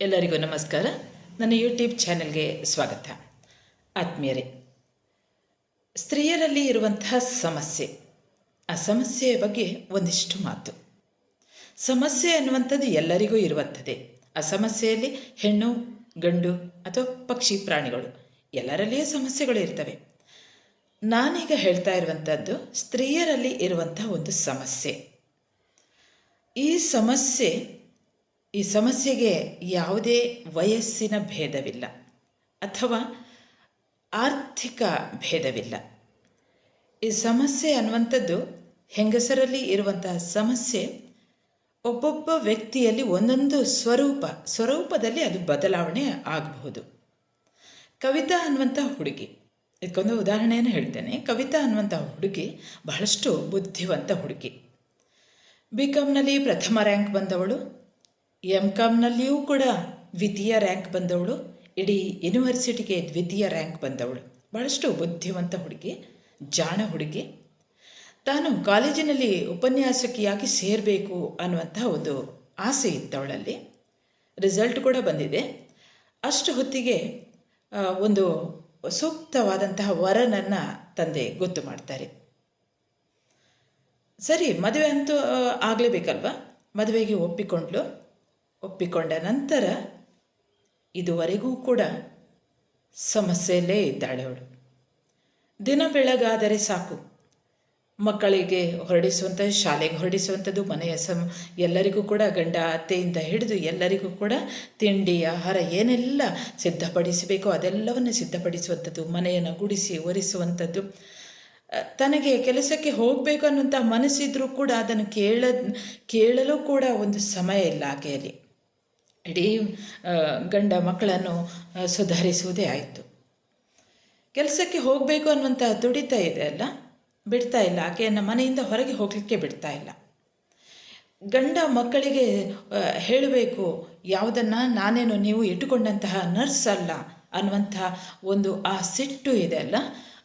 ಎಲ್ಲರಿಗೂ ನಮಸ್ಕಾರ. ನನ್ನ ಯೂಟ್ಯೂಬ್ ಚಾನೆಲ್ಗೆ ಸ್ವಾಗತ. ಆತ್ಮೀಯರೇ, ಸ್ತ್ರೀಯರಲ್ಲಿ ಇರುವಂತಹ ಸಮಸ್ಯೆ, ಆ ಸಮಸ್ಯೆಯ ಬಗ್ಗೆ ಒಂದಿಷ್ಟು ಮಾತು. ಸಮಸ್ಯೆ ಅನ್ನುವಂಥದ್ದು ಎಲ್ಲರಿಗೂ ಇರುವಂಥದ್ದೇ. ಆ ಸಮಸ್ಯೆಯಲ್ಲಿ ಹೆಣ್ಣು, ಗಂಡು ಅಥವಾ ಪಕ್ಷಿ, ಪ್ರಾಣಿಗಳು, ಎಲ್ಲರಲ್ಲಿಯೇ ಸಮಸ್ಯೆಗಳು ಇರ್ತವೆ. ನಾನೀಗ ಹೇಳ್ತಾ ಇರುವಂಥದ್ದು ಸ್ತ್ರೀಯರಲ್ಲಿ ಇರುವಂಥ ಒಂದು ಸಮಸ್ಯೆ. ಈ ಸಮಸ್ಯೆ ಈ ಸಮಸ್ಯೆಗೆ ಯಾವುದೇ ವಯಸ್ಸಿನ ಭೇದವಿಲ್ಲ ಅಥವಾ ಆರ್ಥಿಕ ಭೇದವಿಲ್ಲ. ಈ ಸಮಸ್ಯೆ ಅನ್ನುವಂಥದ್ದು ಹೆಂಗಸರಲ್ಲಿ ಇರುವಂತಹ ಸಮಸ್ಯೆ ಒಬ್ಬೊಬ್ಬ ವ್ಯಕ್ತಿಯಲ್ಲಿ ಒಂದೊಂದು ಸ್ವರೂಪ, ಸ್ವರೂಪದಲ್ಲಿ ಅದು ಬದಲಾವಣೆ ಆಗಬಹುದು. ಕವಿತಾ ಅನ್ನುವಂಥ ಹುಡುಗಿ, ಇದಕ್ಕೊಂದು ಉದಾಹರಣೆಯನ್ನು ಹೇಳ್ತೇನೆ. ಕವಿತಾ ಅನ್ನುವಂಥ ಹುಡುಗಿ ಬಹಳಷ್ಟು ಬುದ್ಧಿವಂತ ಹುಡುಗಿ. ಬಿ ಕಾಮ್ನಲ್ಲಿ ಪ್ರಥಮ ರ್ಯಾಂಕ್ ಬಂದವಳು. ಎಂ ಕಾಮ್ನಲ್ಲಿಯೂ ಕೂಡ ದ್ವಿತೀಯ ರ್ಯಾಂಕ್ ಬಂದವಳು. ಇಡೀ ಯೂನಿವರ್ಸಿಟಿಗೆ ದ್ವಿತೀಯ ರ್ಯಾಂಕ್ ಬಂದವಳು. ಬಹಳಷ್ಟು ಬುದ್ಧಿವಂತ ಹುಡುಗಿ, ಜಾಣ ಹುಡುಗಿ. ತಾನು ಕಾಲೇಜಿನಲ್ಲಿ ಉಪನ್ಯಾಸಕಿಯಾಗಿ ಸೇರಬೇಕು ಅನ್ನುವಂಥ ಒಂದು ಆಸೆ ಇತ್ತವಳಲ್ಲಿ ರಿಸಲ್ಟ್ ಕೂಡ ಬಂದಿದೆ. ಅಷ್ಟು ಹೊತ್ತಿಗೆ ಒಂದು ಸೂಕ್ತವಾದಂತಹ ವರನನ್ನು ತಂದೆ ಗೊತ್ತು ಮಾಡ್ತಾರೆ. ಸರಿ, ಮದುವೆ ಅಂತೂ ಆಗಲೇಬೇಕಲ್ವ? ಮದುವೆಗೆ ಒಪ್ಪಿಕೊಂಡ್ಲು. ಒಪ್ಪಿಕೊಂಡ ನಂತರ ಇದುವರೆಗೂ ಕೂಡ ಸಮಸ್ಯೆಯಲ್ಲೇ ಇದ್ದಾಳೆ ಅವಳು. ದಿನ ಬೆಳಗಾದರೆ ಸಾಕು. ಮಕ್ಕಳಿಗೆ ಹೊರಡಿಸುವಂಥ ಶಾಲೆಗೆ ಹೊರಡಿಸುವಂಥದ್ದು, ಮನೆಯ ಸಮ, ಎಲ್ಲರಿಗೂ ಕೂಡ ಗಂಡ ಅತ್ತೆಯಿಂದ ಹಿಡಿದು ಎಲ್ಲರಿಗೂ ಕೂಡ ತಿಂಡಿ, ಆಹಾರ ಏನೆಲ್ಲ ಸಿದ್ಧಪಡಿಸಬೇಕೋ ಅದೆಲ್ಲವನ್ನು ಸಿದ್ಧಪಡಿಸುವಂಥದ್ದು, ಮನೆಯನ್ನು ಗುಡಿಸಿ ಒರೆಸುವಂಥದ್ದು. ತನಗೆ ಕೆಲಸಕ್ಕೆ ಹೋಗಬೇಕು ಅನ್ನುವಂಥ ಮನಸ್ಸಿದ್ರೂ ಕೂಡ ಅದನ್ನು ಕೇಳ, ಕೇಳಲು ಕೂಡ ಒಂದು ಸಮಯ ಇಲ್ಲ ಆಕೆಯಲ್ಲಿ. ಇಡೀ ಗಂಡ ಮಕ್ಕಳನ್ನು ಸುಧಾರಿಸುವುದೇ ಆಯಿತು. ಕೆಲಸಕ್ಕೆ ಹೋಗಬೇಕು ಅನ್ನುವಂಥ ದುಡಿತ ಇದೆ ಅಲ್ಲ? ಬಿಡ್ತಾ ಇಲ್ಲ. ಆಕೆಯನ್ನು ಮನೆಯಿಂದ ಹೊರಗೆ ಹೋಗಲಿಕ್ಕೆ ಬಿಡ್ತಾ ಇಲ್ಲ. ಗಂಡ ಮಕ್ಕಳಿಗೆ ಹೇಳಬೇಕು, ಯಾವುದನ್ನು ನಾನೇನು ನೀವು ಇಟ್ಟುಕೊಂಡಂತಹ ನರ್ಸ್ ಅಲ್ಲ? ಅನ್ನುವಂಥ ಒಂದು ಆ ಸಿಟ್ಟು ಇದೆ ಅಲ್ಲ?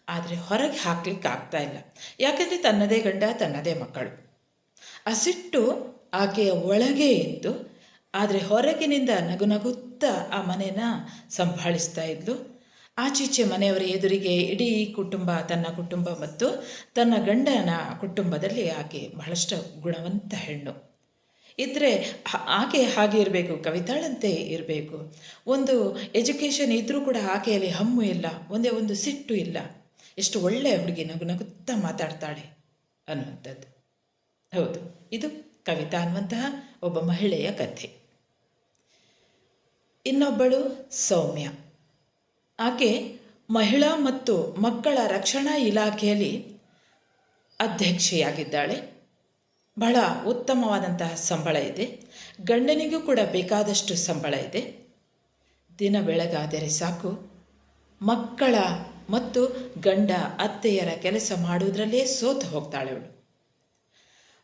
ಆದರೆ ಹೊರಗೆ ಹಾಕ್ಲಿಕ್ಕೆ ಆಗ್ತಾ ಇಲ್ಲ. ಯಾಕೆಂದರೆ ತನ್ನದೇ ಗಂಡ, ತನ್ನದೇ ಮಕ್ಕಳು. ಆ ಸಿಟ್ಟು ಆಕೆಯ ಒಳಗೆ ಇದ್ದು ಆದರೆ ಹೊರಗಿನಿಂದ ನಗು ನಗುತ್ತಾ ಆ ಮನೆನ ಸಂಭಾಳಿಸ್ತಾ ಇದ್ಲು. ಆಚೀಚೆ ಮನೆಯವರ ಎದುರಿಗೆ ಇಡೀ ಕುಟುಂಬ ತನ್ನ ಕುಟುಂಬ ಮತ್ತು ತನ್ನ ಗಂಡನ ಕುಟುಂಬದಲ್ಲಿ ಆಕೆ ಬಹಳಷ್ಟು ಗುಣವಂತ ಹೆಣ್ಣು. ಇದ್ದರೆ ಆಕೆ ಹಾಗೆ ಇರಬೇಕು, ಕವಿತಾಳಂತೆ ಇರಬೇಕು. ಒಂದು ಎಜುಕೇಷನ್ ಇದ್ದರೂ ಕೂಡ ಆಕೆಯಲ್ಲಿ ಹಮ್ಮು ಇಲ್ಲ, ಒಂದೇ ಒಂದು ಸಿಟ್ಟು ಇಲ್ಲ. ಎಷ್ಟು ಒಳ್ಳೆಯ ಹುಡುಗಿ ನಗು ನಗುತ್ತಾ ಮಾತಾಡ್ತಾಳೆ ಅನ್ನುವಂಥದ್ದು. ಹೌದು, ಇದು ಕವಿತಾ ಅನ್ನುವಂತಹ ಒಬ್ಬ ಮಹಿಳೆಯ ಕಥೆ. ಇನ್ನೊಬ್ಬಳು ಸೌಮ್ಯ. ಆಕೆ ಮಹಿಳಾ ಮತ್ತು ಮಕ್ಕಳ ರಕ್ಷಣಾ ಇಲಾಖೆಯಲ್ಲಿ ಅಧ್ಯಕ್ಷೆಯಾಗಿದ್ದಾಳೆ. ಬಹಳ ಉತ್ತಮವಾದಂತಹ ಸಂಬಳ ಇದೆ. ಗಂಡನಿಗೂ ಕೂಡ ಬೇಕಾದಷ್ಟು ಸಂಬಳ ಇದೆ. ದಿನ ಬೆಳಗಾದರೆ ಸಾಕು. ಮಕ್ಕಳ ಮತ್ತು ಗಂಡ ಅತ್ತೆಯರ ಕೆಲಸ ಮಾಡುವುದರಲ್ಲೇ ಸೋತು ಹೋಗ್ತಾಳೆ ಅವಳು.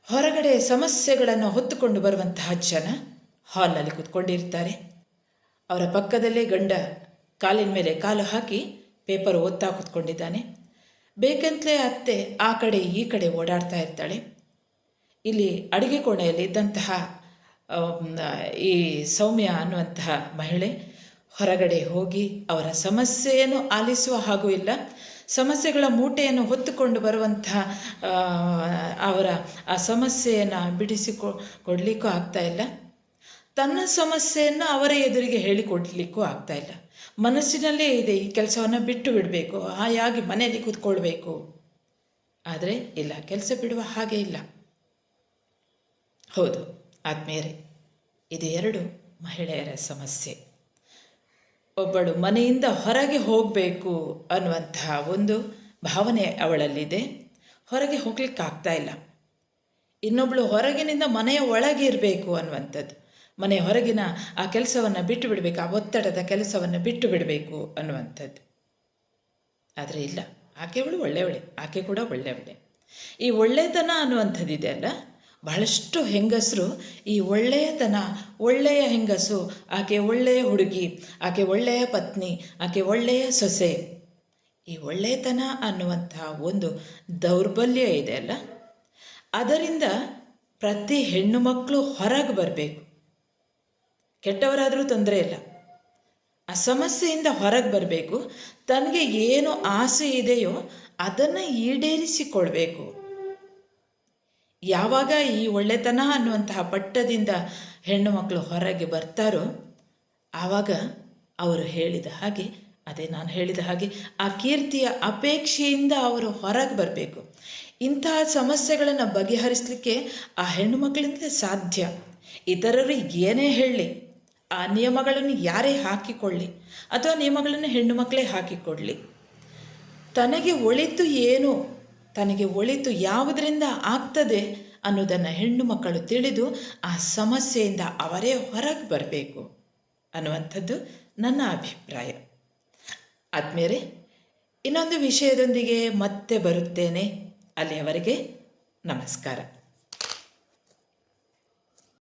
ಹೊರಗಡೆ ಸಮಸ್ಯೆಗಳನ್ನು ಹೊತ್ತುಕೊಂಡು ಬರುವಂತಹ ಜನ ಹಾಲ್ನಲ್ಲಿ ಕೂತ್ಕೊಂಡಿರ್ತಾರೆ. ಅವರ ಪಕ್ಕದಲ್ಲೇ ಗಂಡ ಕಾಲಿನ ಮೇಲೆ ಕಾಲು ಹಾಕಿ ಪೇಪರ್ ಓದ್ತಾ ಕೂತ್ಕೊಂಡಿದ್ದಾನೆ. ಬೇಕಂತಲೇ ಅತ್ತೆ ಆ ಕಡೆ ಈ ಕಡೆ ಓಡಾಡ್ತಾ ಇರ್ತಾಳೆ. ಇಲ್ಲಿ ಅಡುಗೆ ಕೋಣೆಯಲ್ಲಿ ಇದ್ದಂತಹ ಈ ಸೌಮ್ಯ ಅನ್ನುವಂತಹ ಮಹಿಳೆ ಹೊರಗಡೆ ಹೋಗಿ ಅವರ ಸಮಸ್ಯೆಯನ್ನು ಆಲಿಸುವ ಹಾಗೂ ಇಲ್ಲ, ಸಮಸ್ಯೆಗಳ ಮೂಟೆಯನ್ನು ಹೊತ್ತುಕೊಂಡು ಬರುವಂತಹ ಅವರ ಆ ಸಮಸ್ಯೆಯನ್ನು ಬಿಡಿಸಿಕೊ, ಕೊಡಲಿಕ್ಕೂ ಆಗ್ತಾ ಇಲ್ಲ. ತನ್ನ ಸಮಸ್ಯೆಯನ್ನು ಅವರ ಎದುರಿಗೆ ಹೇಳಿಕೊಡ್ಲಿಕ್ಕೂ ಆಗ್ತಾ ಇಲ್ಲ. ಮನಸ್ಸಿನಲ್ಲೇ ಇದೆ ಈ ಕೆಲಸವನ್ನು ಬಿಟ್ಟು ಬಿಡಬೇಕು, ಹಾಯಾಗಿ ಮನೆಯಲ್ಲಿ ಕೂತ್ಕೊಳ್ಬೇಕು. ಆದರೆ ಇಲ್ಲ, ಕೆಲಸ ಬಿಡುವ ಹಾಗೆ ಇಲ್ಲ. ಹೌದು, ಆತ್ಮೀಯರೇ, ಇದು ಎರಡು ಮಹಿಳೆಯರ ಸಮಸ್ಯೆ. ಒಬ್ಬಳು ಮನೆಯಿಂದ ಹೊರಗೆ ಹೋಗಬೇಕು ಅನ್ನುವಂತಹ ಒಂದು ಭಾವನೆ ಅವಳಲ್ಲಿದೆ. ಹೊರಗೆ ಹೋಗ್ಲಿಕ್ಕೆ ಆಗ್ತಾ ಇಲ್ಲ. ಇನ್ನೊಬ್ಬಳು ಹೊರಗಿನಿಂದ ಮನೆಯ ಒಳಗೆ ಇರಬೇಕು ಅನ್ನುವಂಥದ್ದು. ಮನೆ ಹೊರಗಿನ ಆ ಕೆಲಸವನ್ನು ಬಿಟ್ಟು ಬಿಡಬೇಕು, ಆ ಒತ್ತಡದ ಕೆಲಸವನ್ನು ಬಿಟ್ಟು ಬಿಡಬೇಕು ಅನ್ನುವಂಥದ್ದು. ಆದರೆ ಇಲ್ಲ ಆಕೆಗಳು ಒಳ್ಳೆಯವಳೆ, ಆಕೆ ಕೂಡ ಒಳ್ಳೆಯವಳೆ. ಈ ಒಳ್ಳೆತನ ಅನ್ನುವಂಥದ್ದಿದೆ ಅಲ್ಲ? ಬಹಳಷ್ಟು ಹೆಂಗಸರು ಈ ಒಳ್ಳೆಯತನ, ಒಳ್ಳೆಯ ಹೆಂಗಸು, ಆಕೆ ಒಳ್ಳೆಯ ಹುಡುಗಿ, ಆಕೆ ಒಳ್ಳೆಯ ಪತ್ನಿ, ಆಕೆ ಒಳ್ಳೆಯ ಸೊಸೆ. ಈ ಒಳ್ಳೆಯತನ ಅನ್ನುವಂತಹ ಒಂದು ದೌರ್ಬಲ್ಯ ಇದೆ ಅಲ್ಲ? ಅದರಿಂದ ಪ್ರತಿ ಹೆಣ್ಣು ಮಕ್ಕಳು ಹೊರಗೆ ಬರಬೇಕು. ಕೆಟ್ಟವರಾದರೂ ತೊಂದರೆ ಇಲ್ಲ. ಆ ಸಮಸ್ಯೆಯಿಂದ ಹೊರಗೆ ಬರಬೇಕು, ತನಗೆ ಏನು ಆಸೆ ಇದೆಯೋ ಅದನ್ನು ಈಡೇರಿಸಿಕೊಳ್ಬೇಕು. ಯಾವಾಗ ಈ ಒಳ್ಳೆತನ ಅನ್ನುವಂತಹ ಪಟ್ಟದಿಂದ ಹೆಣ್ಣು ಮಕ್ಕಳು ಹೊರಗೆ ಬರ್ತಾರೋ, ಆವಾಗ ಅವರು ಹೇಳಿದ ಹಾಗೆ, ಅದೇ ನಾನು ಹೇಳಿದ ಹಾಗೆ, ಆ ಕೀರ್ತಿಯ ಅಪೇಕ್ಷೆಯಿಂದ ಅವರು ಹೊರಗೆ ಬರಬೇಕು. ಇಂತಹ ಸಮಸ್ಯೆಗಳನ್ನು ಬಗೆಹರಿಸಲಿಕ್ಕೆ ಆ ಹೆಣ್ಣು ಮಕ್ಕಳಿಂದ ಸಾಧ್ಯ. ಇತರರು ಏನೇ ಹೇಳಲಿ ಆ ನಿಯಮಗಳನ್ನು ಯಾರೇ ಹಾಕಿಕೊಳ್ಳಿ ಅಥವಾ ನಿಯಮಗಳನ್ನು ಹೆಣ್ಣು ಮಕ್ಕಳೇ ಹಾಕಿಕೊಡಲಿ ತನಗೆ ಒಳಿತು ಏನು? ತನಗೆ ಒಳಿತು ಯಾವುದರಿಂದ ಆಗ್ತದೆ ಅನ್ನೋದನ್ನು ಹೆಣ್ಣು ಮಕ್ಕಳು ತಿಳಿದು ಆ ಸಮಸ್ಯೆಯಿಂದ ಅವರೇ ಹೊರಗೆ ಬರಬೇಕು ಅನ್ನುವಂಥದ್ದು ನನ್ನ ಅಭಿಪ್ರಾಯ. ಆದಮೇಲೆ ಇನ್ನೊಂದು ವಿಷಯದೊಂದಿಗೆ ಮತ್ತೆ ಬರುತ್ತೇನೆ. ಅಲ್ಲಿಯವರೆಗೆ ನಮಸ್ಕಾರ.